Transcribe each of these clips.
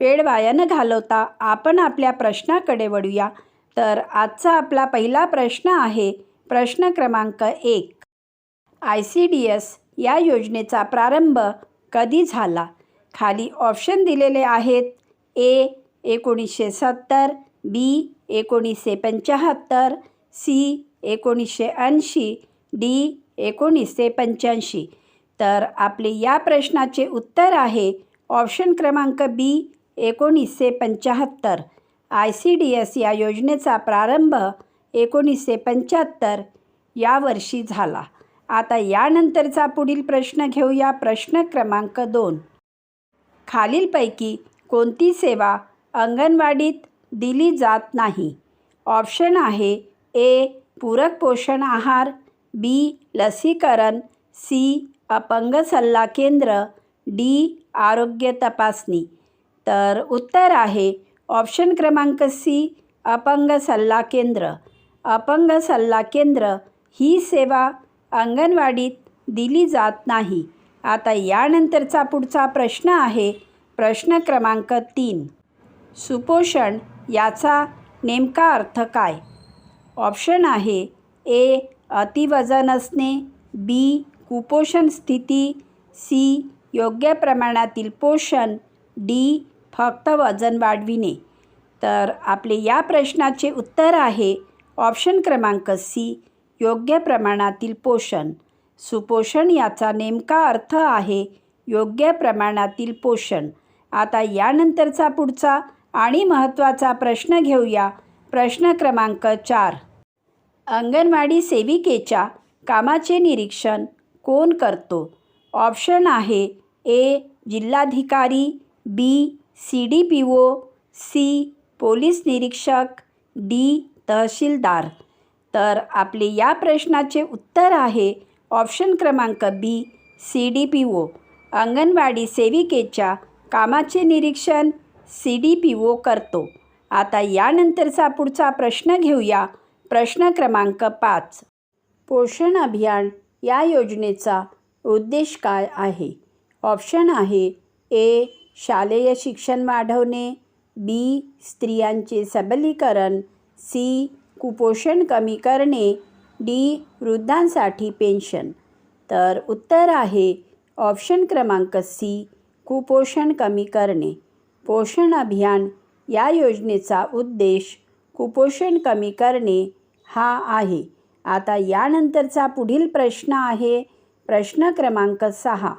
वेळ वाया न घालवता आपण आपल्या प्रश्नाकडे वळूया. तर आजचा आपला पहिला प्रश्न आहे प्रश्न क्रमांक एक. आय सी डी एस या योजनेचा प्रारंभ कधी झाला? खाली ऑप्शन दिलेले आहेत ए एकोणीसशे सत्तर बी एकोणीसशे पंच्याहत्तर सी एकोणीसशे ऐंशी डी एकोणीसशे पंच्याऐंशी. तर आपले या प्रश्नाचे उत्तर आहे ऑप्शन क्रमांक बी एकोणीसशे पंच्याहत्तर. आय सी डी एस या योजनेचा प्रारंभ एकोणीसशे पंच्याहत्तर या वर्षी झाला. आता यानंतरचा पुढील प्रश्न घेऊया. प्रश्न क्रमांक दोन. खालीलपैकी कोणती सेवा अंगणवाडीत दिली जात नाही? ऑप्शन आहे ए. पूरक पोषण आहार बी. लसीकरण सी. अपंग सल्ला केंद्र डी. आरोग्य तपासणी. तर उत्तर आहे. ऑप्शन क्रमांक सी अपंग सल्ला केंद्र. अपंग सल्ला केंद्र ही सेवा अंगणवाडीत दिली जात नाही. आता यानंतरचा पुढचा प्रश्न आहे. प्रश्न क्रमांक तीन. सुपोषण याचा नेमका अर्थ काय? ऑप्शन आहे. ए अतिवजन असणे. बी कुपोषण स्थिती. सी योग्य प्रमाणातील पोषण. डी फक्त वजन वाढविणे. तर आपले या प्रश्नाचे उत्तर आहे ऑप्शन क्रमांक सी योग्य प्रमाणातील पोषण. सुपोषण याचा नेमका अर्थ आहे योग्य प्रमाणातील पोषण. आता यानंतरचा पुढचा आणि महत्त्वाचा प्रश्न घेऊया. प्रश्न क्रमांक चार. अंगणवाडी सेविकेच्या कामाचे निरीक्षण कोण करतो? ऑप्शन आहे ए जिल्हाधिकारी B C D P O C police निरीक्षक डी तहसीलदार. तर आपले या प्रश्नाचे उत्तर आहे ऑप्शन क्रमांक B C D P O. Anganwadi सेविकेच्या कामाचे निरीक्षण सी डी पी ओ करतो. आता यानंतरचा पुढचा प्रश्न घेऊया. प्रश्न क्रमांक पाच. पोषण अभियान या योजनेचा उद्देश काय आहे? ऑप्शन आहे ए शालेय शिक्षण वाढवणे बी स्त्रियांचे सबलीकरण सी कुपोषण कमी करणे डी वृद्धांसाठी पेन्शन. तर उत्तर आहे ऑप्शन क्रमांक सी कुपोषण कमी करणे. पोषण अभियान या योजनेचा उद्देश कुपोषण कमी करणे हा आहे. आता यानंतरचा पुढील प्रश्न आहे. प्रश्न क्रमांक सहा.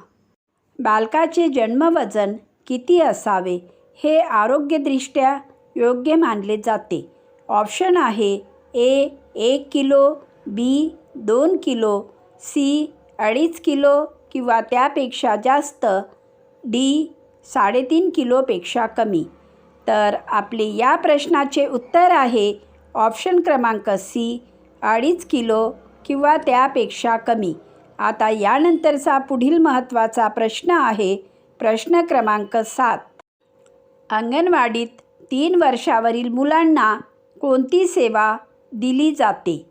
बालकाचे जन्मवजन किती असावे हे आरोग्यदृष्ट्या योग्य मानले जाते. ऑप्शन आहे ए एक किलो बी दोन किलो सी अडीच किलो किंवा त्यापेक्षा जास्त डी साडेतीन किलोपेक्षा कमी. तर आपले या प्रश्नाचे उत्तर आहे ऑप्शन क्रमांक सी अडीच किलो किंवा त्यापेक्षा कमी. आता यानंतरचा पुढील महत्त्वाचा प्रश्न आहे प्रश्न क्रमांक सात. अंगणवाडीत तीन वर्षावरील मुलांना कोणती सेवा दिली जाते?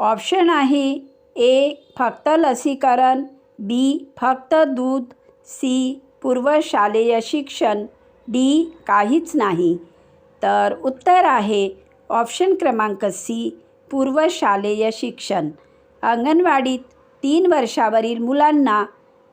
ऑप्शन आहे ए फक्त लसीकरण बी फक्त दूध सी पूर्वशालेय शिक्षण डी काहीच नाही. तर उत्तर आहे ऑप्शन क्रमांक सी पूर्वशालेय शिक्षण. अंगणवाडीत तीन वर्षावरील मुलांना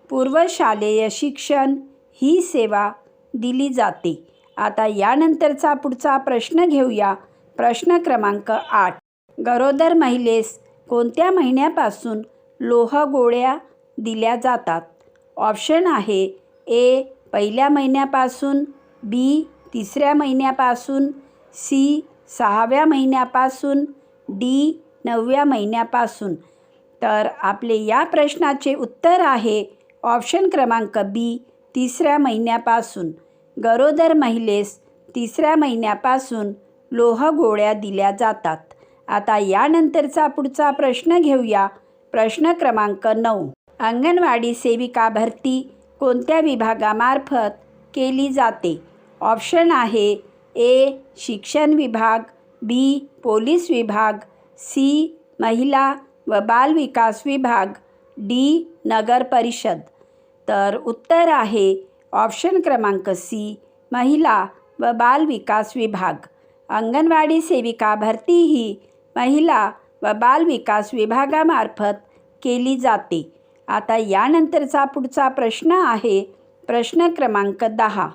पूर्वशालेय शिक्षण ही सेवा दिली जाते. आता यानंतरचा पुढचा प्रश्न घेऊया. प्रश्न क्रमांक आठ. गरोदर महिलेस कोणत्या महिन्यापासून लोह गोळ्या दिल्या जातात? ऑप्शन आहे ए पहिल्या महिन्यापासून बी तिसऱ्या महिन्यापासून सी सहाव्या महिन्यापासून डी नवव्या महिन्यापासून. तर आपले या प्रश्नाचे उत्तर आहे ऑप्शन क्रमांक बी तिसऱ्या महिन्यापासून. गरोदर महिलेस तिसऱ्या महिन्यापासून लोह गोळ्या दिल्या जातात. आता यानंतरचा पुढचा प्रश्न घेऊया. प्रश्न क्रमांक नऊ. अंगणवाडी सेविका भरती कोणत्या विभागामार्फत केली जाते? ऑप्शन आहे ए. शिक्षण विभाग बी. पोलीस विभाग सी. महिला व बाल विकास विभाग डी. नगर परिषद. तर उत्तर आहे ऑप्शन क्रमांक सी महिला व बाल विकास विभाग. अंगणवाडी सेविका भरती ही महिला व बाल विकास विभागामार्फत केली जाते. आता यानंतरचा पुढचा प्रश्न आहे प्रश्न क्रमांक दहा.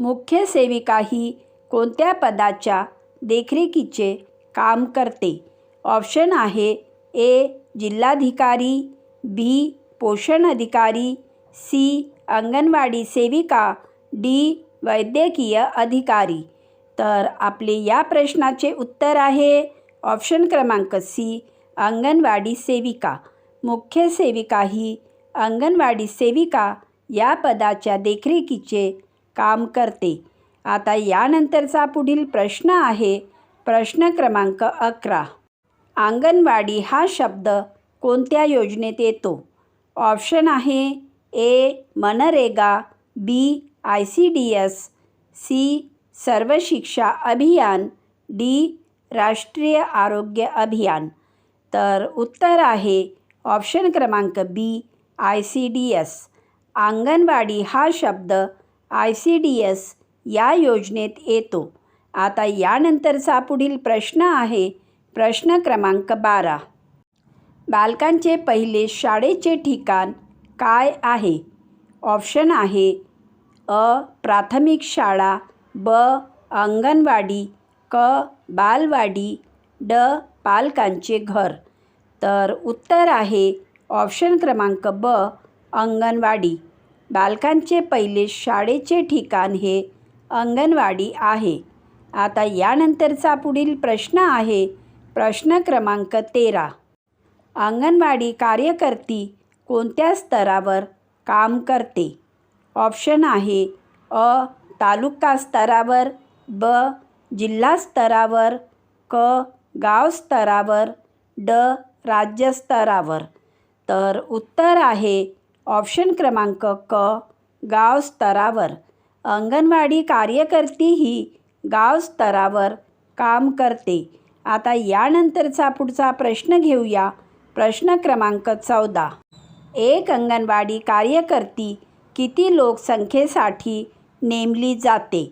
मुख्य सेविका ही कोणत्या पदाच्या देखरेखीचे काम करते? ऑप्शन आहे ए जिल्हाधिकारी बी पोषण अधिकारी सी. अंगणवाडी सेविका डी. वैद्यकीय अधिकारी. तर आपले या प्रश्नाचे उत्तर आहे ऑप्शन क्रमांक सी. अंगणवाडी सेविका. मुख्य सेविका ही अंगणवाडी सेविका या पदाच्या देखरेखीचे काम करते. आता यानंतरचा पुढील प्रश्न आहे. प्रश्न क्रमांक अकरा. अंगणवाडी हा शब्द कोणत्या योजनेत येतो? ऑप्शन आहे A MNREGA B I C D S C Sarva Shiksha Abhiyan D राष्ट्रीय आरोग्य अभियान. तर उत्तर आहे ऑप्शन क्रमांक B I C D S. Anganwadi हा शब्द आय सी डी एस या योजनेत येतो. आता यानंतरचा पुढील प्रश्न आहे प्रश्न क्रमांक बारा. बालकांचे पहिले शाळेचे ठिकाण काय आहे? ऑप्शन आहे अ प्राथमिक शाळा ब अंगणवाडी क बालवाडी ड पालकांचे घर. तर उत्तर आहे ऑप्शन क्रमांक ब अंगणवाडी. बालकांचे पहिले शाळेचे ठिकाण हे अंगणवाडी आहे. आता यानंतरचा पुढील प्रश्न आहे प्रश्न क्रमांक तेरा. अंगणवाडी कार्यकर्ती कोणत्या स्तरावर काम करते? ऑप्शन आहे अ तालुका स्तरावर ब जिल्हा स्तरावर क गाव स्तरावर ड राज्य स्तरावर. तर उत्तर आहे ऑप्शन क्रमांक क गाव स्तरावर. अंगणवाडी कार्यकर्ती ही गाव स्तरावर काम करते. आता यानंतरचा पुढचा प्रश्न घेऊया. प्रश्न क्रमांक चौदा. एक अंगणवाडी कार्यकर्ती किती लोकसंख्येसाठी नेमली जाते?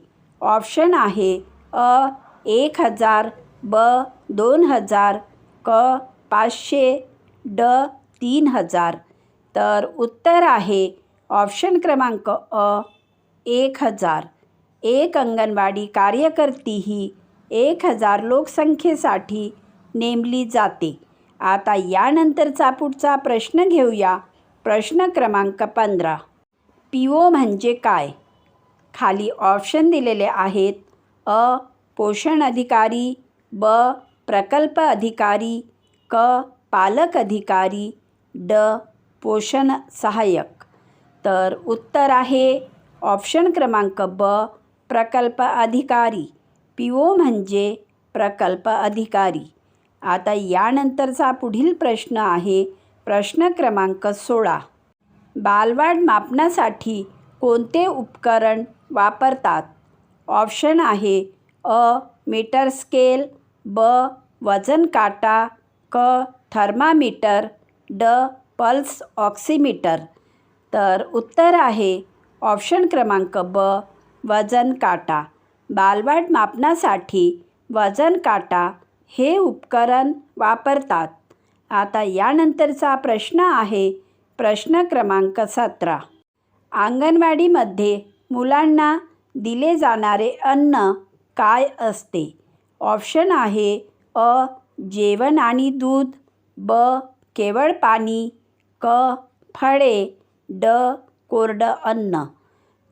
ऑप्शन आहे अ एक हजार ब दोन हजार क पाचशे ड तीन हजार. तर उत्तर आहे ऑप्शन क्रमांक अ एक हजार. एक अंगणवाडी कार्यकर्ती ही एक हजार लोकसंख्येसाठी नेमली जाते. आता यानंतरचा पुढचा प्रश्न घेऊया. प्रश्न क्रमांक पंधरा. पी ओ म्हणजे काय? खाली ऑप्शन दिलेले आहेत. अ. पोषण अधिकारी. ब. प्रकल्प अधिकारी. क. पालक अधिकारी. ड. पोषण सहाय्यक. तर उत्तर आहे ऑप्शन क्रमांक ब. प्रकल्प अधिकारी. पी ओ म्हणजे प्रकल्प अधिकारी. आता यानंतरचा पुढील प्रश्न आहे प्रश्न क्रमांक सोळा. बालवाढ मापनासाठी कोणते उपकरण वापरतात? ऑप्शन आहे अ मीटर स्केल ब वजन काटा क थर्मामीटर ड पल्स ऑक्सिमीटर. तर उत्तर आहे ऑप्शन क्रमांक ब वजन काटा. बालवाढ मापनासाठी वजन काटा हे उपकरण वापरतात. आता यानंतरचा प्रश्न आहे प्रश्न क्रमांक सतरा. अंगणवाडीमध्ये मुलांना दिले जाणारे अन्न काय असते? ऑप्शन आहे अ जेवण आणि दूध ब केवळ पाणी क फळे ड कोरडं अन्न.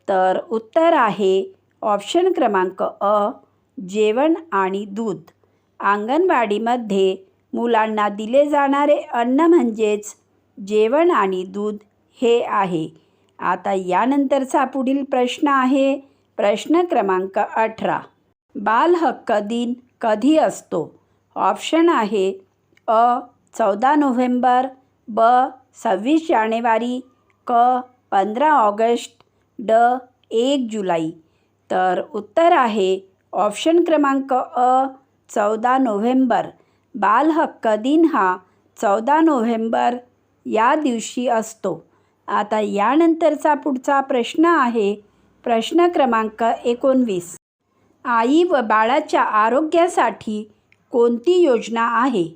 तर उत्तर आहे ऑप्शन क्रमांक अ जेवण आणि दूध. अंगणवाडीमध्ये मुलांना दिले जाणारे अन्न म्हणजेच जेवण आणि दूध हे आहे. आता यानंतरचा पुढील प्रश्न आहे. प्रश्न क्रमांक अठरा. बाल हक्क दिन कधी असतो? ऑप्शन आहे अ चौदा नोव्हेंबर ब सव्वीस जानेवारी क पंधरा ऑगस्ट ड एक जुलै. तर उत्तर आहे ऑप्शन क्रमांक अ चौदा नोव्हेंबर. बालहक्क दिन हा चौदा नोव्हेंबर या दिवशी असतो. आता यानंतरचा पुढचा प्रश्न आहे प्रश्न क्रमांक एकोणवीस. आई व बाळाच्या आरोग्यासाठी कोणती योजना आहे?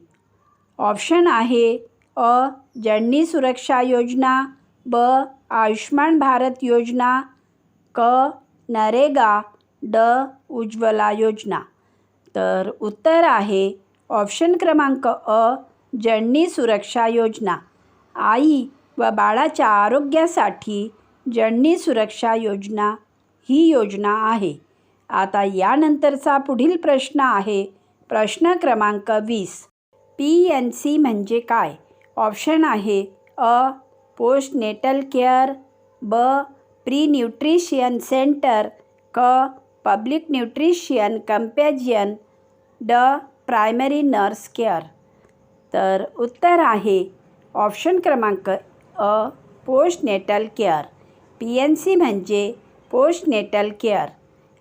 ऑप्शन आहे अ जननी सुरक्षा योजना ब आयुष्मान भारत योजना क नरेगा ड उज्ज्वला योजना. तर उत्तर आहे ऑप्शन क्रमांक अ जननी सुरक्षा योजना. आई व बाळाच्या आरोग्यासाठी जननी सुरक्षा योजना ही योजना आहे. आता यानंतरचा पुढील प्रश्न आहे. प्रश्न क्रमांक वीस. पी एन सी म्हणजे काय? ऑप्शन आहे अ पोस्ट नेटल केअर ब प्री न्यूट्रिशियन सेंटर क पब्लिक न्यूट्रिशियन कंपॅजियन ड प्रायमरी नर्स केअर. तर उत्तर आहे ऑप्शन क्रमांक अ postnatal care. P N C म्हणजे पोस्टनेटल केअर.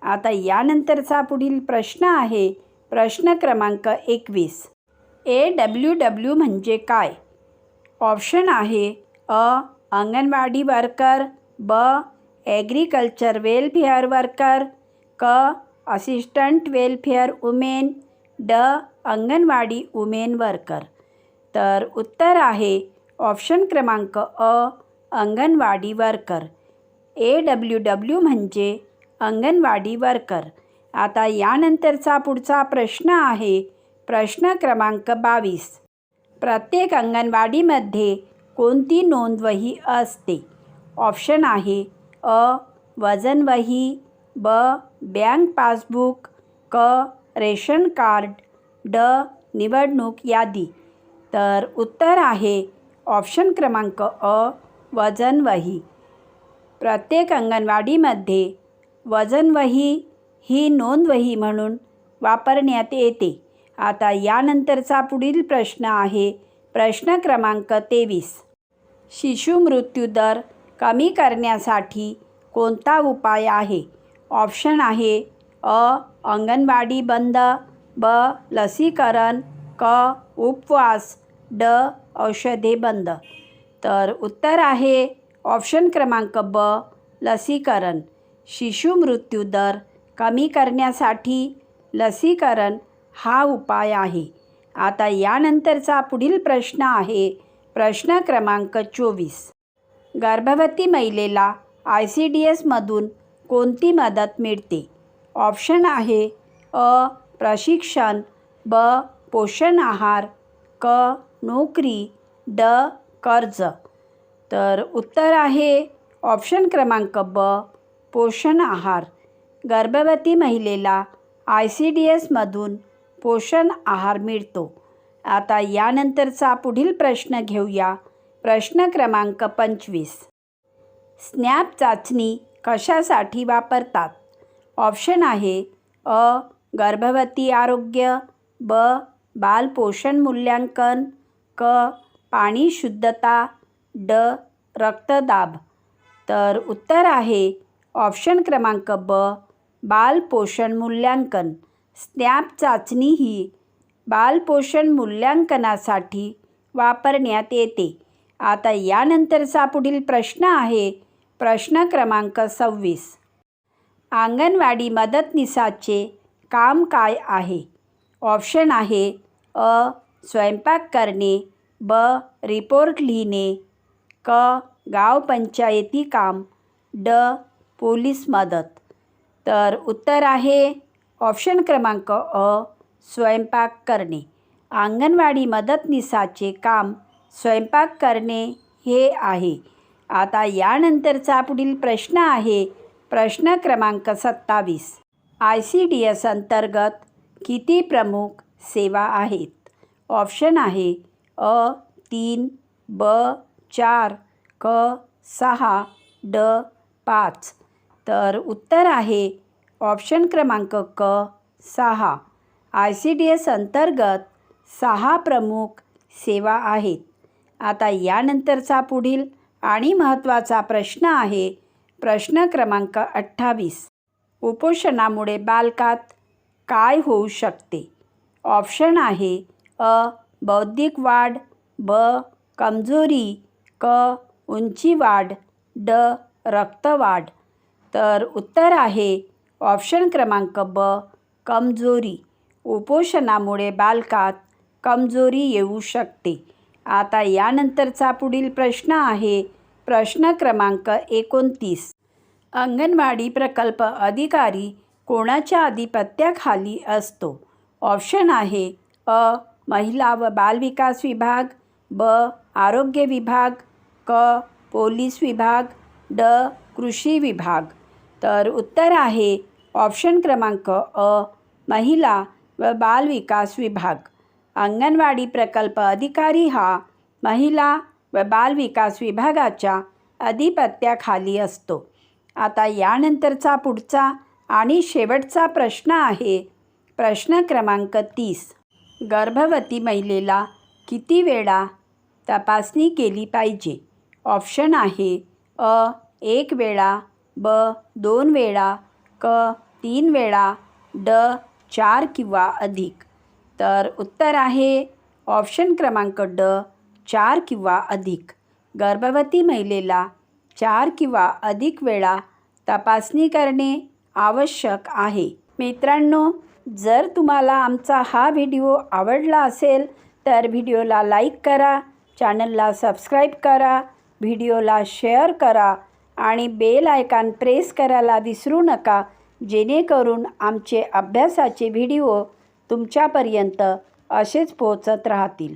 आता यानंतरचा पुढील प्रश्न आहे प्रश्न क्रमांक एकवीस. ए डब्ल्यू डब्ल्यू म्हणजे काय? ऑप्शन आहे अ अंगणवाडी वर्कर ब ॲग्रिकल्चर वेलफेअर वर्कर क असिस्टंट वेलफेअर वुमेन ड अंगणवाडी वुमेन वर्कर तर उत्तर आहे ऑप्शन क्रमांक अ anganwadi worker A W W म्हणजे अंगणवाडी वर्कर आता यानंतरचा पुढचा प्रश्न आहे प्रश्न क्रमांक बावीस. प्रत्येक अंगणवाडीमध्ये कोणती नोंदवही असते? ऑप्शन आहे अ वजनवही ब बँक पासबुक क रेशन कार्ड ड निवडणूक यादी. तर उत्तर आहे ऑप्शन क्रमांक अ वजनवही प्रत्येक अंगणवाडीमध्ये वजनवही ही नोंदवही म्हणून वापरण्यात येते. आता यानंतरचा पुढील प्रश्न आहे प्रश्न क्रमांक तेवीस. शिशु मृत्यूदर कमी करण्यासाठी कोणता उपाय आहे? ऑप्शन आहे अ अंगणवाडी बंद ब लसीकरण क उपवास ड औषधे बंद. तर उत्तर आहे ऑप्शन क्रमांक ब लसीकरण. शिशु मृत्यू दर कमी करण्यासाठी लसीकरण हा उपाय आहे. आता यानंतरचा पुढील प्रश्न आहे प्रश्न क्रमांक चोवीस. गर्भवती महिलेला आय सी डी एसमधून कोणती मदत मिळते? ऑप्शन आहे अ. प्रशिक्षण ब. पोषण आहार क. नोकरी ड. कर्ज. तर उत्तर आहे ऑप्शन क्रमांक ब. पोषण आहार. गर्भवती महिलेला आय सी डी एसमधून पोषण आहार मिळतो. आता यानंतरचा पुढील प्रश्न घेऊया. प्रश्न क्रमांक पंचवीस. स्नॅप चाचणी कशासाठी वापरतात? ऑप्शन आहे अ गर्भवती आरोग्य ब बालपोषण मूल्यांकन क पाणी शुद्धता ड रक्तदाब. तर उत्तर आहे ऑप्शन क्रमांक ब बालपोषण मूल्यांकन. स्नॅप चाचणी ही बालपोषण मूल्यांकनासाठी वापरण्यात येते. आता यानंतरचा पुढील प्रश्न आहे प्रश्न क्रमांक सव्वीस. अंगणवाडी मदतनीसाचे काम काय आहे? ऑप्शन आहे अ. स्वयंपाक करणे ब. रिपोर्ट लिहिणे क. गाव पंचायती काम ड. पोलीस मदत. तर उत्तर आहे ऑप्शन क्रमांक अ. स्वयंपाक करणे. अंगणवाडी मदतनिसाचे काम स्वयंपाक करणे हे आहे. आता यानंतरचा पुढील प्रश्न आहे. प्रश्न क्रमांक सत्तावीस. आय सी डी एस अंतर्गत किती प्रमुख सेवा आहेत? ऑप्शन आहे अ तीन ब चार क सहा ड पाच. तर उत्तर आहे ऑप्शन क्रमांक क सहा. आय सी डी एस अंतर्गत सहा प्रमुख सेवा आहेत. आता यानंतरचा पुढील आणि महत्त्वाचा प्रश्न आहे प्रश्न क्रमांक अठ्ठावीस. उपोषणामुळे बालकात काय होऊ शकते? ऑप्शन आहे अ बौद्धिक वाढ ब कमजोरी क उंची वाढ ड रक्तवाढ. तर उत्तर आहे ऑप्शन क्रमांक ब कमजोरी. उपोषणामुळे बालकात कमजोरी येऊ शकते. आता यानंतरचा पुढील प्रश्न आहे प्रश्न क्रमांक एकोणतीस. अंगणवाडी प्रकल्प अधिकारी कोणाच्या आधिपत्याखाली असतो? ऑप्शन आहे अ. महिला व बालविकास विभाग ब. आरोग्य विभाग क. पोलीस विभाग ड. कृषी विभाग. तर उत्तर आहे ऑप्शन क्रमांक अ. महिला व बालविकास विभाग. अंगणवाडी प्रकल्प अधिकारी हा महिला व बालविकास विभागाच्या अधिपत्याखाली असतो. आता यानंतरचा पुढचा आणि शेवटचा प्रश्न आहे. प्रश्न क्रमांक तीस. गर्भवती महिलेला किती वेळा तपासणी केली पाहिजे? ऑप्शन आहे अ एक वेळा ब दोन वेळा क तीन वेळा ड चार किंवा अधिक. तर उत्तर आहे ऑप्शन क्रमांक ड. चार किंवा अधिक. गर्भवती महिलेला चार किंवा अधिक वेळा तपासणी करणे आवश्यक आहे. मित्रांनो जर तुम्हाला आमचा हा व्हिडिओ आवडला असेल तर व्हिडिओला लाईक करा चॅनलला सबस्क्राईब करा व्हिडिओला शेअर करा आणि बेल आयकॉन प्रेस करायला विसरू नका जेणेकरून आमचे अभ्यासाचे व्हिडिओ तुमच्यापर्यंत असेच पोहोचत राहतील.